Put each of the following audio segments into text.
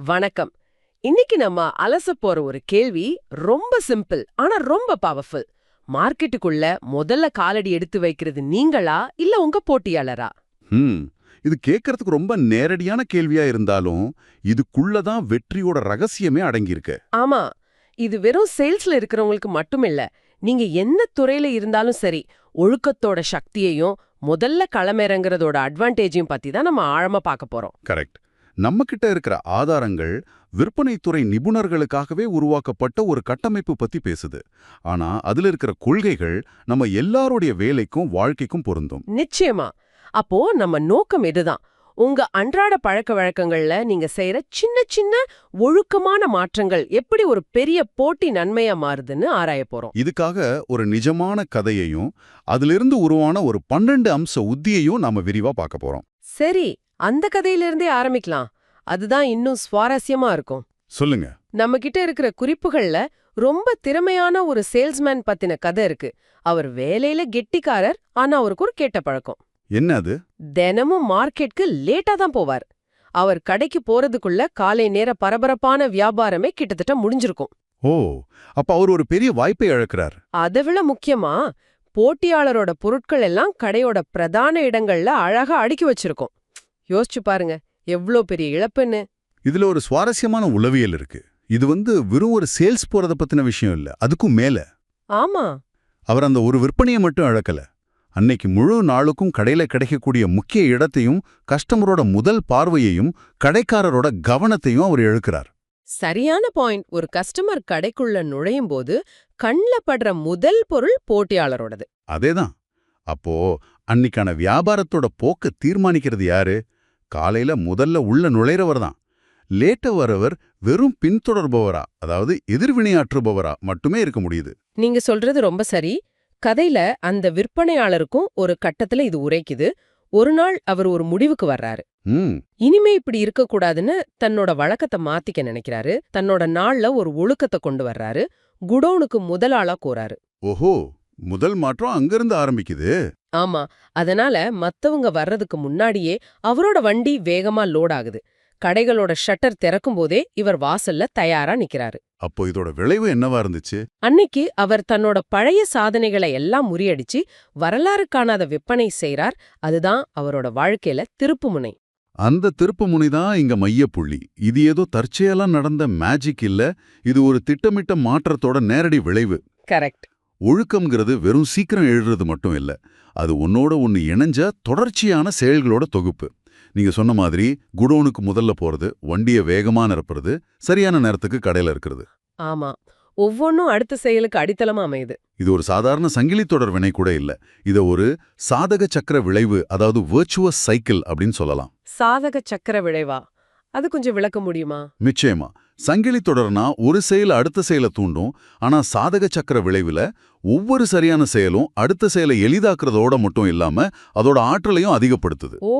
வணக்கம். இன்னைக்கு நம்ம அலச போற ஒரு கேள்வி ரொம்ப சிம்பிள் ஆனா ரொம்ப பவர்ஃபுல் மார்க்கெட்டுக்குள்ள முதல்ல காலடி எடுத்து வைக்கிறது நீங்களா இல்ல உங்க போட்டியாளரா? ஹம். இது கேட்கறதுக்கு ரொம்ப நேரடியான கேள்வியா இருந்தாலும் இதுக்குள்ளதான் வெற்றியோட ரகசியமே அடங்கியிருக்கு. ஆமா. இது வெறும் சேல்ஸ்ல இருக்கிறவங்களுக்கு மட்டும் இல்ல நீங்க என்ன துறையில இருந்தாலும் சரி ஒழுக்கத்தோட சக்தியையும் முதல்ல களமிறங்குறதோட அட்வான்டேஜையும் பத்தி தான் நம்ம ஆழமா பார்க்க போறோம். கரெக்ட் நம்ம கிட்ட இருக்கிற ஆதாரங்கள் விற்பனைத்துறை நிபுணர்களுக்காகவே உருவாக்கப்பட்ட ஒரு கட்டமைப்பு பத்தி பேசுது. ஆனா அதுல இருக்கிற கொள்கைகள் நம்ம எல்லாருடைய வேலைக்கும் வாழ்க்கைக்கும் பொருந்தும். நிச்சயமா. அப்போ நம்ம நோக்கம் இதுதான். உங்க அன்றாட பழக்க வழக்கங்கள்ல நீங்க செய்யற சின்ன சின்ன ஒழுக்கமான மாற்றங்கள் எப்படி ஒரு பெரிய போட்டி நன்மையா மாறுதுன்னு ஆராய போறோம். இதுக்காக ஒரு நிஜமான கதையையும் அதிலிருந்து உருவான ஒரு பன்னெண்டு அம்ச உத்தியையும் நாம விரிவா பார்க்க போறோம். சரி அந்த கதையிலிருந்தே ஆரம்பிக்கலாம். அதுதான் இன்னும் சுவாரஸ்யமா இருக்கும். சொல்லுங்க. நம்ம கிட்ட இருக்கிற குறிப்புகள்ல ரொம்ப திறமையான ஒரு சேல்ஸ்மேன் பத்தின கதை இருக்கு. அவர் வேலையில கெட்டிக்காரர் ஆனா அவருக்கு ஒரு கெட்ட பழக்கம். என்ன அது? தினமும் மார்க்கெட்க்கு லேட்டா தான் போவார். அவர் கடைக்கு போறதுக்குள்ள காலை நேர பரபரப்பான வியாபாரமே கிட்டத்தட்ட முடிஞ்சிருக்கும். ஓ அப்ப அவர் ஒரு பெரிய வாய்ப்பை இழக்கிறார். அதை விட முக்கியமா போட்டியாளரோட பொருட்கள் எல்லாம் கடையோட பிரதான இடங்கள்ல அழகா அடுக்கி வச்சிருக்கோம். யோசிச்சு பாருங்க எவ்ளோ பெரிய இழப்புன்னு. இதுல ஒரு சுவாரஸ்யமான உளவியல் இருக்கு. இது வந்து வெறும் ஒரு சேல்ஸ் போறத பத்தின விஷயம் இல்ல அதுக்கும் மேல. ஆமா. அவர் அந்த ஒரு விற்பனையை மட்டும் இழக்கல. அன்னைக்கு முழு நாளுக்கும் கடையில கிடைக்கக்கூடிய முக்கிய இடத்தையும் கஸ்டமரோட முதல் பார்வையையும் கடைக்காரரோட கவனத்தையும் அவர் இழுக்கிறார். சரியான பாயிண்ட். ஒரு கஸ்டமர் கடைக்குள்ள நுழையும் போது கண்ல படுற முதல் பொருள் போட்டியாளரோடது. அதேதான். அப்போ அன்னிக்கான வியாபாரத்தோட போக்க தீர்மானிக்கிறது யாரு? காலையில முதல்ல உள்ள நுழைறவர் தான். லேட்ட வரவர் வெறும் பின்தொடர்பவரா அதாவது எதிர்வினையாற்றுபவரா மட்டுமே இருக்க முடியுது. நீங்க சொல்றது ரொம்ப சரி. கதையில அந்த விற்பனையாளருக்கும் ஒரு கட்டத்துல இது உரைக்குது. ஒரு நாள் அவர் ஒரு முடிவுக்கு வர்றாரு. இனிமே இப்படி இருக்கக்கூடாதுன்னு தன்னோட வழக்கத்தை மாத்திக்க நினைக்கிறாரு. தன்னோட நாள்ல ஒரு ஒழுக்கத்தை கொண்டு வர்றாரு. குடோனுக்கு முதல் ஆளா கோராரு ஓஹோ! முதல் மாற்றம் அங்கிருந்து ஆரம்பிக்குது. ஆமா அதனால மத்தவங்க வர்றதுக்கு முன்னாடியே அவரோட வண்டி வேகமா லோட் ஆகுது. கடைகளோட ஷட்டர் திறக்கும் போதே இவர் வாசல்ல தயாரா நிக்கிறாரு. அப்போ இதோட விளைவு என்னவா இருந்துச்சு? அன்னைக்கு அவர் தன்னோட பழைய சாதனைகளை எல்லாம் முறியடிச்சு வரலாறு காணாத விற்பனை செய்றார். அதுதான் அவரோட வாழ்க்கையில திருப்புமுனை அந்த திருப்புமுனை தான் இங்க மையப்புள்ளி. இது ஏதோ தற்செயலா நடந்த மேஜிக் இல்ல. இது ஒரு திட்டமிட்ட மாற்றத்தோட நேரடி விளைவு. கரெக்ட் ஒழுக்கம்ங்கிறது வெறும் சீக்கிரம் எழுறது மட்டும் இல்ல. அது உன்னோட ஒன்னு இணைஞ்ச தொடர்ச்சியான செயல்களோட தொகுப்பு. நீங்க சொன்ன மாதிரி குடோனுக்கு முதல்ல போறது வண்டியை வேகமா நிரப்புறது சரியான நேரத்துக்கு கடையில இருக்கிறது. ஆமா. ஒவ்வொன்னும் அடுத்த செயலுக்கு அடித்தளமா அமையுது. இது ஒரு சாதாரண சங்கிலி தொடர் வினை கூட இல்ல. இத ஒரு சாதக சக்கர விளைவு அதாவது வேர்ச்சுவஸ் சைக்கிள் அப்படின்னு சொல்லலாம். சாதக சக்கர விளைவா? அது கொஞ்சம் விளக்க முடியுமா? நிச்சயமா. சங்கிலி தொடர்னா ஒரு செயல் அடுத்த செயலை தூண்டும் ஆனா சாதக சக்கர விளைவுல ஒவ்வொரு சரியான செயலும் அடுத்த செயலை எளிதாக்குறதோட மட்டும் இல்லாம அதோட ஆற்றலையும் அதிகப்படுத்துது. ஓ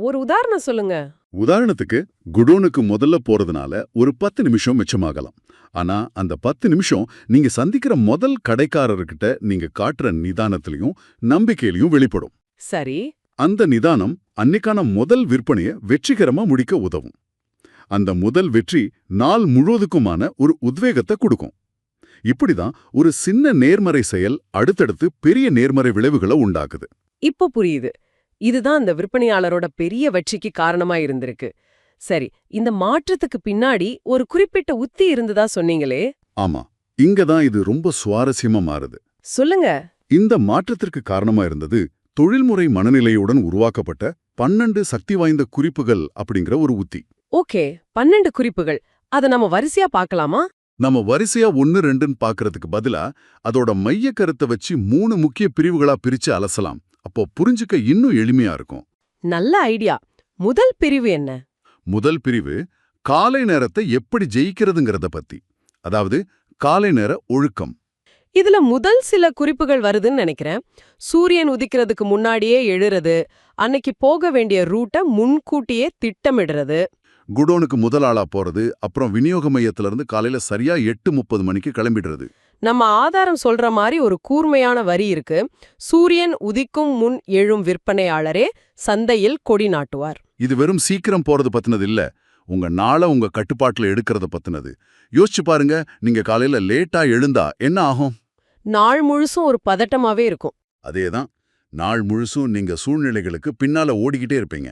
ஒரு உதாரணம் சொல்லுங்க. உதாரணத்துக்கு குடோனுக்கு முதல்ல போறதுனால ஒரு பத்து நிமிஷம் மிச்சமாகலாம். ஆனா அந்த பத்து நிமிஷம் நீங்க சந்திக்கிற முதல் கடைக்காரர்கிட்ட நீங்க காட்டுற நிதானத்திலையும் நம்பிக்கையிலையும் வெளிப்படும். சரி. அந்த நிதானம் அன்னைக்கான முதல் விற்பனையை வெற்றிகரமா முடிக்க உதவும். அந்த முதல் வெற்றி நாள் முழுவதுக்குமான ஒரு உத்வேகத்தை கொடுக்கும். இப்படிதான் ஒரு சின்ன நேர்மறை செயல் அடுத்தடுத்து பெரிய நேர்மறை விளைவுகளை உண்டாக்குது. இப்போ புரியுது. இதுதான் அந்த விற்பனையாளரோட பெரிய வெற்றிக்கு காரணமா இருந்திருக்கு. சரி இந்த மாற்றத்துக்கு பின்னாடி ஒரு குறிப்பிட்ட உத்தி இருந்ததா சொன்னீங்களே? ஆமா இங்க தான் இது ரொம்ப சுவாரஸ்யமா மாறுது. சொல்லுங்க. இந்த மாற்றத்திற்கு காரணமா இருந்தது தொழில்முறை மனநிலையுடன் உருவாக்கப்பட்ட பன்னெண்டு சக்தி வாய்ந்த குறிப்புகள் அப்படிங்கிற ஒரு உத்தி. ஓகே பன்னெண்டு குறிப்புகள். அத நம்ம வரிசையா பார்க்கலாமா நம்ம வரிசையா ஒன்னு ரெண்டுன்னு பாக்குறதுக்கு பதிலா அதோட மைய கருத்தை வச்சு மூணு முக்கிய பிரிவுகளா பிரிச்சு அலசலாம். அப்போ புரிஞ்சுக்க இன்னும் எளிமையா இருக்கும். நல்ல ஐடியா. முதல் பிரிவு என்ன? முதல் பிரிவு காலை நேரத்தை எப்படி ஜெயிக்கிறதுங்கிறத பத்தி. அதாவது காலை நேர ஒழுக்கம். இதுல முதல் சில குறிப்புகள் வருதுன்னு நினைக்கிறேன். சூரியன் உதிக்கிறதுக்கு முன்னாடியே எழுறது அன்னைக்கு போக வேண்டிய ரூட்டை முன்கூட்டியே திட்டமிடுறது. குடோனுக்கு முதல் ஆளா போறது அப்புறம் விநியோக மையத்துல இருந்து காலையில சரியா எட்டு முப்பது மணிக்கு கிளம்பிடுறது. நம்ம ஆதாரம் சொல்ற மாதிரி ஒரு கூர்மையான வரி இருக்கு. சூரியன் உதிக்கும் முன் எழும் விற்பனையாளரே சந்தையில் கொடி நாட்டுவார். இது வெறும் சீக்கிரம் போறது பத்தினது இல்ல. உங்க நாளை உங்க கட்டுப்பாட்டுல எடுக்கிறத பத்தினது. யோசிச்சு பாருங்க நீங்க காலையில லேட்டா எழுந்தா என்ன ஆகும்? நாள் முழுசும் ஒரு பதட்டமாவே இருக்கும். அதேதான். நாள் முழுசும் நீங்க சூழ்நிலைகளுக்கு பின்னால ஓடிக்கிட்டே இருப்பீங்க.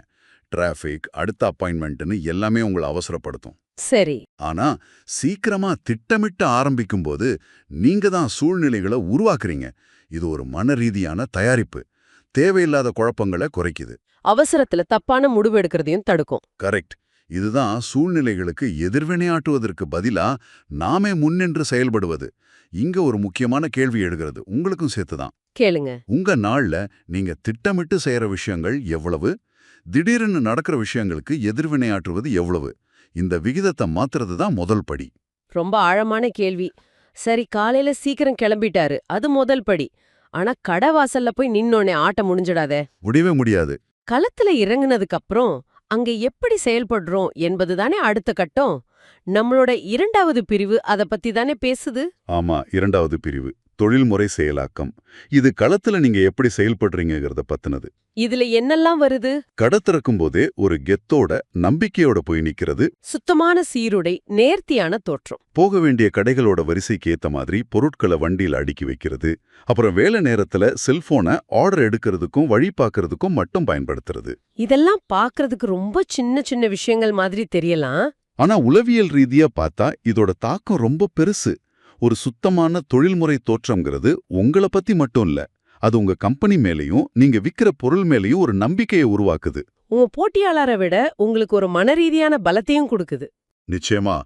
டிராஃபிக் அடுத்த அப்பாயின்மெண்ட்னு எல்லாமே உங்களை அவசரப்படுத்தும். சரி. ஆனா சீக்கிரமா திட்டமிட்டு ஆரம்பிக்கும்போது நீங்க தான் சூழ்நிலைகளை உருவாக்குறீங்க. இது ஒரு மன ரீதியான தயாரிப்பு. தேவையில்லாத குழப்பங்களை குறைக்குது. அவசரத்துல தப்பான முடிவு எடுக்கிறதையும் தடுக்கும். கரெக்ட். இதுதான் சூழ்நிலைகளுக்கு எதிர்வினையாட்டுவதற்கு பதிலா நாமே முன்னின்று செயல்படுவது. இங்க ஒரு முக்கியமான கேள்வி எழுகிறது. உங்களுக்கும் சேர்த்துதான். கேளுங்க. உங்க நாள்ல நீங்க திட்டமிட்டு செய்யற விஷயங்கள் எவ்வளவு? திடீர்னு நடக்கிற விஷயங்களுக்கு எதிர்வினையாற்றுவது எவ்வளவு? இந்த விகிதத்தை மாத்துறது தான் முதல் படி. ரொம்ப ஆழமான கேள்வி. சரி காலையில சீக்கிரம் கிளம்பிட்டாரு. அது முதல் படி. ஆனா கடை வாசல்ல போய் நின்னோனே ஆட்டம் முடிஞ்சிடாதே. முடியவே முடியாது. களத்துல இறங்குனதுக்கு அப்புறம் அங்க எப்படி செயல்படுறோம் என்பதுதானே அடுத்த கட்டம். நம்மளோட இரண்டாவது பிரிவு அத பத்தி தானே பேசுது? ஆமா இரண்டாவது பிரிவு. தொழில்முறை செயலாக்கம். இது களத்துல நீங்க எப்படி செயல்படுறீங்கங்கறத பத்தினது. இதுல என்னெல்லாம் வருது? கடை திறக்கும் போதே ஒரு கெத்தோட நம்பிக்கையோட போய் நிக்கிறது. சுத்தமான சீருடை நேர்த்தியான தோற்றம். போக வேண்டிய கடைகளோட வரிசைக்கு ஏத்த மாதிரி பொருட்களை வண்டியில அடுக்கி வைக்கிறது. அப்புறம் வேலை நேரத்துல செல்போனை ஆர்டர் எடுக்கிறதுக்கும் வழி பார்க்கறதுக்கும் மட்டும் பயன்படுத்துறது. இதெல்லாம் பார்க்கிறதுக்கு ரொம்ப சின்ன சின்ன விஷயங்கள் மாதிரி தெரியலாம். ஆனா உளவியல் ரீதியா பார்த்தா இதோட தாக்கம் ரொம்ப பெருசு. ஒரு சுத்தமான தொழில்முறை தோற்றம்ங்கிறது உங்கள பத்தி மட்டும் இல்ல. அது உங்க கம்பெனி மேலயும் நீங்க விக்கிற பொருள் மேலயும் ஒரு நம்பிக்கையை உருவாக்குது. உங்க போட்டியாளரை விட உங்களுக்கு ஒரு மனரீதியான பலத்தையும் கொடுக்குது. நிச்சயமா.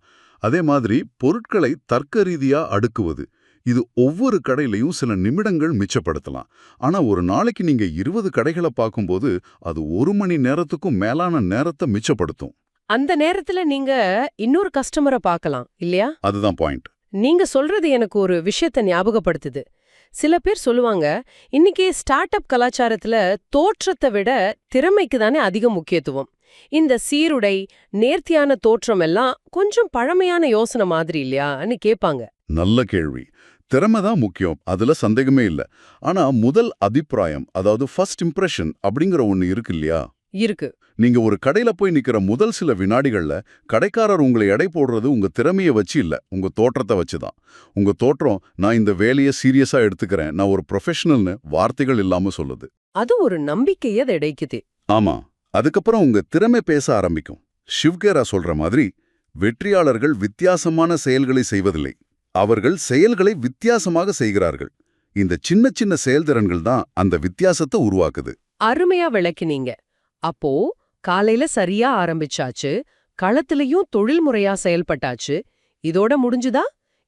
அதே மாதிரி பொருட்களை தர்க்க ரீதியா அடுக்குவது. இது ஒவ்வொரு கடையிலையும் சில நிமிடங்கள் மிச்சப்படுத்தலாம். ஆனா ஒரு நாளைக்கு நீங்க இருபது கடைகளை பார்க்கும்போது அது ஒரு மணி நேரத்துக்கும் மேலான நேரத்தை மிச்சப்படுத்தும். அந்த நேரத்துல நீங்க இன்னொரு கஸ்டமரை பார்க்கலாம் இல்லையா? அதுதான் பாயிண்ட் நீங்க சொல்றது எனக்கு ஒரு விஷயத்த ஞாபகப்படுத்துது. சில பேர் சொல்லுவாங்க இன்னைக்கு ஸ்டார்ட் அப் கலாச்சாரத்துல தோற்றத்தை விட திறமைக்கு தானே அதிக முக்கியத்துவம். இந்த சீருடை நேர்த்தியான தோற்றம் எல்லாம் கொஞ்சம் பழமையான யோசனை மாதிரி இல்லையான்னு கேட்பாங்க. நல்ல கேள்வி. திறமை தான் முக்கியம் அதுல சந்தேகமே இல்ல. ஆனா முதல் அபிப்பிராயம் அதாவது ஃபர்ஸ்ட் இம்ப்ரெஷன் அப்படிங்கிற ஒண்ணு இருக்கு இல்லையா? இருக்கு. நீங்க ஒரு கடையில போய் நிக்கிற முதல் சில வினாடிகள்ல கடைக்காரர் உங்களை எடை போடுறது உங்க திறமைய வச்சு இல்ல. உங்க தோற்றத்தை வச்சு தான். உங்க தோற்றம் நான் இந்த வேலையை சீரியஸா எடுத்துக்கிறேன். நான் ஒரு ப்ரொஃபஷனல்னு வார்த்தைகள் இல்லாம சொல்லுது. அது ஒரு நம்பிக்கையை அது இடைக்குது. ஆமா. அதுக்கப்புறம் உங்க திறமை பேச ஆரம்பிக்கும். ஷிவ்கேரா சொல்ற மாதிரி வெற்றியாளர்கள் வித்தியாசமான செயல்களை செய்வதில்லை. அவர்கள் செயல்களை வித்தியாசமாக செய்கிறார்கள். இந்த சின்ன சின்ன செயல்திறன்கள் தான் அந்த வித்தியாசத்தை உருவாக்குது. அருமையா விளக்கினீங்க. அப்போ காலையில சரியா ஆரம்பிச்சாச்சு களத்திலயும் தொழில்முறையா செயல்பட்டாச்சு இதோட முடிஞ்சுதா?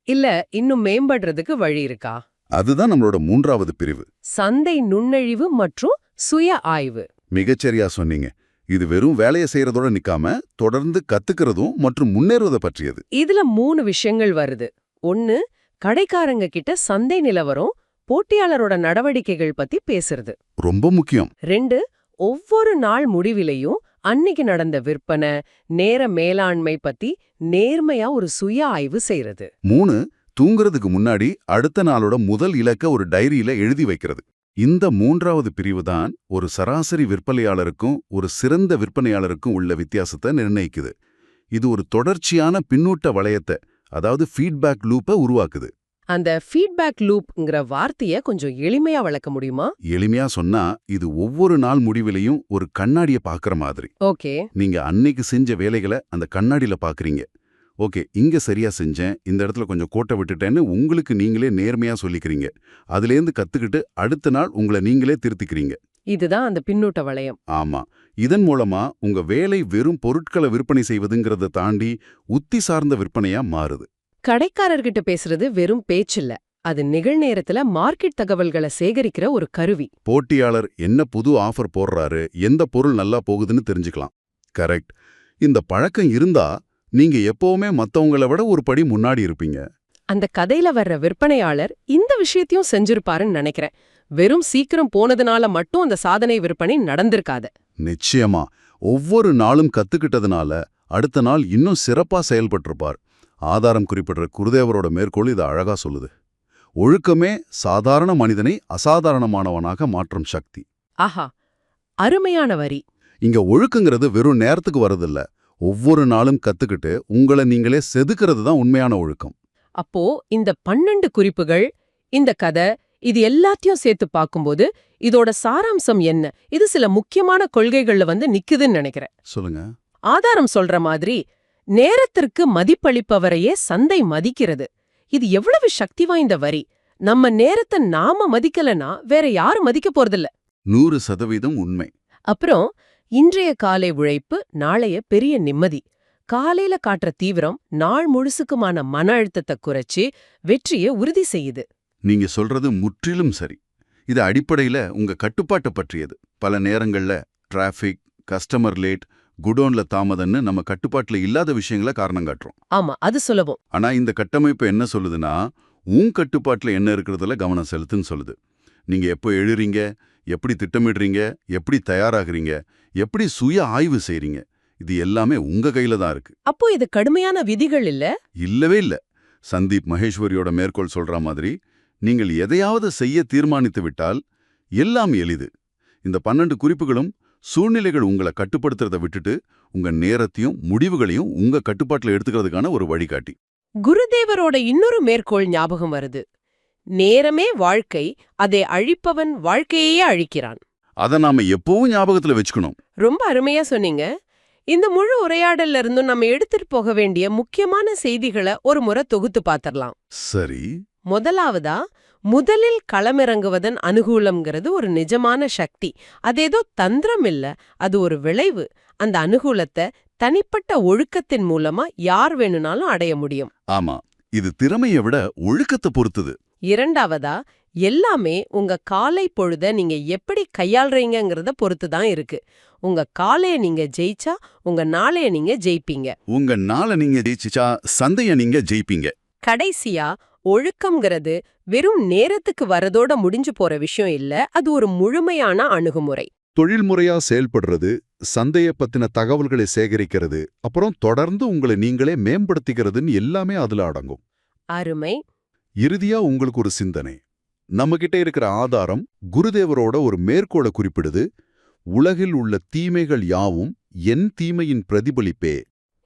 இல்ல இன்னும் மேம்படுறதுக்கு வழி இருக்கா? அதுதான் நம்மளோட மூன்றாவது பிரிவு. சந்தை நுண்ணழிவு மற்றும் சுய ஆய்வு. மிகச்சரியா சொன்னீங்க. இது வெறும் வேலையை செய்யறதோட நிக்காம தொடர்ந்து கத்துக்கிறதும் மற்றும் முன்னேறுவதை பற்றியது. இதுல மூணு விஷயங்கள் வருது. ஒன்னு கடைக்காரங்க கிட்ட சந்தை நிலவரம் போட்டியாளரோட நடவடிக்கைகள் பத்தி பேசுறது. ரொம்ப முக்கியம். ரெண்டு ஒவ்வொரு நாள் முடிவிலையும் அன்னைக்கு நடந்த விற்பனை நேர மேலாண்மை பத்தி நேர்மையா ஒரு சுய ஆய்வு செய்யறது மூணு தூங்குறதுக்கு முன்னாடி அடுத்த நாளோட முதல் இலக்க ஒரு டைரியில எழுதி வைக்கிறது. இந்த மூன்றாவது பிரிவு தான் ஒரு சராசரி விற்பனையாளருக்கும் ஒரு சிறந்த விற்பனையாளருக்கும் உள்ள வித்தியாசத்தை நிர்ணயிக்குது. இது ஒரு தொடர்ச்சியான பின்னூட்ட வளையத்தை அதாவது ஃபீட்பேக் லூப்பை உருவாக்குது. அந்த ஃபீட்பேக் லூப்ங்கிற வார்த்தைய கொஞ்சம் எளிமையா வளர்க்க முடியுமா? எளிமையா சொன்னா இது ஒவ்வொரு நாள் முடிவிலையும் ஒரு கண்ணாடிய பாக்குற மாதிரி. ஓகே. நீங்க அன்னைக்கு செஞ்ச வேலைகளை அந்த கண்ணாடியில பாக்குறீங்க. ஓகே இங்க சரியா செஞ்சேன் இந்த இடத்துல கொஞ்சம் கோட்டை விட்டுட்டேன்னு உங்களுக்கு நீங்களே நேர்மையா சொல்லிக்கிறீங்க. அதுலேருந்து கத்துக்கிட்டு அடுத்த நாள் உங்களை நீங்களே திருத்திக்கிறீங்க. இதுதான் அந்த பின்னூட்ட வளையம். ஆமா. இதன் மூலமா உங்க வேலை வெறும் பொருட்களை விற்பனை செய்வதுங்கிறத தாண்டி உத்தி சார்ந்த விற்பனையா மாறுது. கடைக்காரர்கிட்ட பேசுறது வெறும் பேச்சில்ல. அது நிகழ்நேரத்துல மார்க்கெட் தகவல்களை சேகரிக்கிற ஒரு கருவி. போட்டியாளர் என்ன புது ஆஃபர் போடுறாரு எந்த பொருள் நல்லா போகுதுன்னு தெரிஞ்சுக்கலாம். கரெக்ட் இந்த பழக்கம் இருந்தா நீங்க எப்பவுமே மத்தவங்கள விட ஒரு படி முன்னாடி இருப்பீங்க. அந்த கதையில வர்ற விற்பனையாளர் இந்த விஷயத்தையும் செஞ்சிருப்பாருன்னு நினைக்கிறேன். வெறும் சீக்கிரம் போனதுனால மட்டும் அந்த சாதனை விற்பனை நடந்திருக்காது. நிச்சயமா. ஒவ்வொரு நாளும் கத்துக்கிட்டதுனால அடுத்த நாள் இன்னும் சிறப்பா செயல்பட்டிருப்பார். ஆதாரம் குறிப்பிடுற குருதேவரோட மேற்கோள் இதை அழகா சொல்லுது. ஒழுக்கமே சாதாரண மனிதனை அசாதாரணமானவனாக மாற்றும் சக்தி. ஆஹா அருமையான வரி. இங்க ஒழுக்கங்கிறது வெறும் நேரத்துக்கு வரதில்ல ஒவ்வொரு நாளும் கத்துக்கிட்டு உங்களை நீங்களே செதுக்கிறது தான் உண்மையான ஒழுக்கம். அப்போ இந்த பன்னெண்டு குறிப்புகள் இந்த கதை இது எல்லாத்தையும் சேர்த்து பார்க்கும்போது இதோட சாராம்சம் என்ன? இது சில முக்கியமான கொள்கைகள்ல வந்து நிக்குதுன்னு நினைக்கிறேன். சொல்லுங்க. ஆதாரம் சொல்ற மாதிரி நேரத்திற்கு மதிப்பளிப்பவரையே சந்தை மதிக்கிறது. இது எவ்வளவு சக்தி வாய்ந்த வரி. நம்ம நேரத்தை நாம மதிக்கலனா வேற யாரும் மதிக்க போறதில்ல. நூறு சதவீதம் உண்மை. அப்புறம் இன்றைய காலை உழைப்பு நாளைய பெரிய நிம்மதி. காலையில காட்டுற தீவிரம் நாள் முழுசுக்குமான மன அழுத்தத்தை குறைச்சு வெற்றியை உறுதி செய்யுது. நீங்க சொல்றது முற்றிலும் சரி. இது அடிப்படையில உங்க கட்டுப்பாட்டை பற்றியது. பல நேரங்கள்ல டிராஃபிக் கஸ்டமர் லேட் குடோன்ல தாமதம்னு நம்ம கட்டுப்பாட்டுல இல்லாத விஷயங்களை காரணம் காட்டுறோம். ஆமா அது சுலபம். ஆனா இந்த கட்டமைப்பு என்ன சொல்லுதுன்னா உன் கட்டுப்பாட்டுல என்ன இருக்கிறதுல கவனம் செலுத்துன்னு சொல்லுது. நீங்க எப்போ எழுறீங்க எப்படி திட்டமிடுறீங்க எப்படி தயாராகிறீங்க எப்படி சுய ஆய்வு செய்றீங்க இது எல்லாமே உங்க கையில தான் இருக்கு. அப்போ இது கடுமையான விதிகள் இல்ல? இல்லவே இல்ல. சந்தீப் மகேஸ்வரியோட மேற்கோள் சொல்ற மாதிரி நீங்கள் எதையாவது செய்ய தீர்மானித்து விட்டால் எல்லாம் எளிது. இந்த பன்னெண்டு குறிப்புகளும் சூழ்நிலைகள் உங்களை கட்டுப்படுத்துறதை விட்டுட்டு உங்க நேரத்தையும் முடிவுகளையும் உங்க கட்டுப்பாட்டுல எடுத்துக்கிறதுக்கான ஒரு வழிகாட்டி. குருதேவரோட இன்னொரு மேற்கோள் ஞாபகம் வருது. நேரமே வாழ்க்கை அதை அழிப்பவன் வாழ்க்கையே அழிக்கிறான். அதை நாம எப்பவும் ஞாபகத்துல வச்சுக்கணும். ரொம்ப அருமையா சொன்னீங்க. இந்த முழு உரையாடல்ல இருந்தும் நம்ம எடுத்துட்டு போக வேண்டிய முக்கியமான செய்திகளை ஒரு முறை தொகுத்து பாத்திரலாம் சரி. முதலாவதா முதலில் களமிறங்குவதன் அனுகூலம்ங்கிறது ஒரு நிஜமான சக்தி. அது ஏதோ தந்திரம் இல்ல அது ஒரு விளைவு. அந்த அனுகூலத்தை தனிப்பட்ட ஒழுக்கத்தின் மூலமா யார் வேணும்னாலும் அடைய முடியும். ஆமா இது திறமையை விட ஒழுக்கத்தை பொறுத்தது. இரண்டாவதா எல்லாமே உங்க காலை பொழுத நீங்க எப்படி கையாள்றீங்கங்கறத பொறுத்து தான் இருக்கு. உங்க காலைய நீங்க ஜெயிச்சா உங்க நாளைய நீங்க ஜெயிப்பீங்க. உங்க நாளை நீங்க ஜெயிச்சிச்சா சந்தைய நீங்க ஜெயிப்பீங்க. கடைசியா ஒழுக்கம்ங்கிறது வெறும் நேரத்துக்கு வரதோட முடிஞ்சு போற விஷயம் இல்ல அது ஒரு முழுமையான அணுகுமுறை. தொழில்முறையா செயல்படுறது சந்தைய பத்தின தகவல்களை சேகரிக்கிறது அப்புறம் தொடர்ந்து உங்களை நீங்களே மேம்படுத்திக்கிறதுன்னு எல்லாமே அதுல அடங்கும். அருமை. இறுதியா உங்களுக்கு ஒரு சிந்தனை. நம்மகிட்ட இருக்கிற ஆதாரம் குருதேவரோட ஒரு மேற்கோளை குறிப்பிடுது உலகில் உள்ள தீமைகள் யாவும் என் தீமையின் பிரதிபலிப்பே.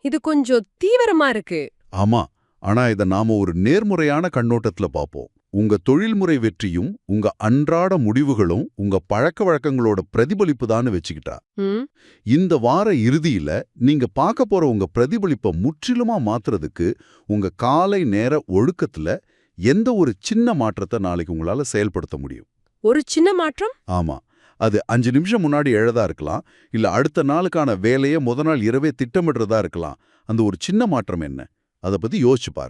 இது கொஞ்சம் தீவிரமா இருக்கு. ஆமா ஆனா இத நாம ஒரு நேர்முறையான கண்ணோட்டத்துல பார்ப்போம் உங்க தொழில்முறை வெற்றியும் உங்க அன்றாட முடிவுகளும் உங்க பழக்க வழக்கங்களோட பிரதிபலிப்பு தான் வச்சுக்கிட்டா இந்த வார இறுதியில நீங்க பார்க்க போற உங்க பிரதிபலிப்பை முற்றிலுமா மாத்துறதுக்கு உங்க காலை நேர ஒழுக்கத்துல எந்த ஒரு சின்ன மாற்றத்தை நாளைக்கு உங்களால செயல்படுத்த முடியும்? ஒரு சின்ன மாற்றம்? ஆமா. அது அஞ்சு நிமிஷம் முன்னாடி எழதா இருக்கலாம் இல்ல அடுத்த நாளுக்கான வேலையை முத நாள் இரவே திட்டமிடுறதா இருக்கலாம். அந்த ஒரு சின்ன மாற்றம் என்ன? அதை பத்தி யோசிச்சு பாருங்க